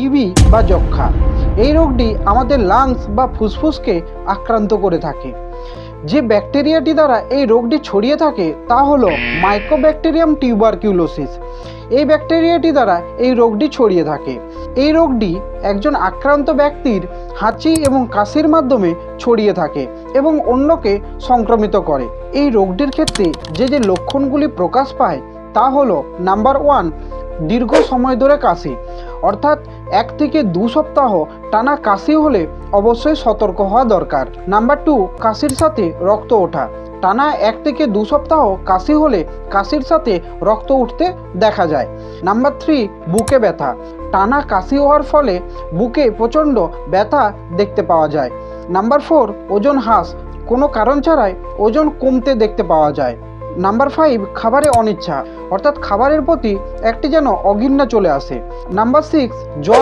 TB বা যক্ষা এই রোগটি আমাদের লাংস বা ফুসফুসকে আক্রান্ত করে থাকে। যে ব্যাকটেরিয়াটি দ্বারা এই রোগটি ছড়িয়ে থাকে তা হলো মাইক্রোব্যাকটেরিয়াম টিউবারকিউলোসিস এই ব্যাকটেরিয়াটি দ্বারা এই রোগটি ছড়িয়ে থাকে। এই রোগটি একজন আক্রান্ত ব্যক্তির হাঁচি এবং কাশির মাধ্যমে ছড়িয়ে থাকে এবং অন্যকে সংক্রমিত করে। এই রোগটির ক্ষেত্রে যে যে লক্ষণগুলি প্রকাশ পায় তা হলো নাম্বার ওয়ান দীর্ঘ সময় ধরে কাশি। অর্থাৎ এক থেকে দু সপ্তাহ টানা কাশি হলে অবশ্যই সতর্ক হওয়া দরকার। নাম্বার টু, কাশির সাথে রক্ত ওঠা। টানা এক থেকে দু সপ্তাহ কাশি হলে কাশির সাথে রক্ত উঠতে দেখা যায়। নাম্বার থ্রি, বুকে ব্যথা। টানা কাশি হওয়ার ফলে বুকে প্রচণ্ড ব্যথা দেখতে পাওয়া যায়। নাম্বার ফোর, ওজন হ্রাস। কোনো কারণ ছাড়াই ওজন কমতে দেখতে পাওয়া যায়। নাম্বার ফাইভ খাবারে অনিচ্ছা। অর্থাৎ খাবারের প্রতি একটি যেন অঘিন্না চলে আসে। নাম্বার সিক্স জ্বর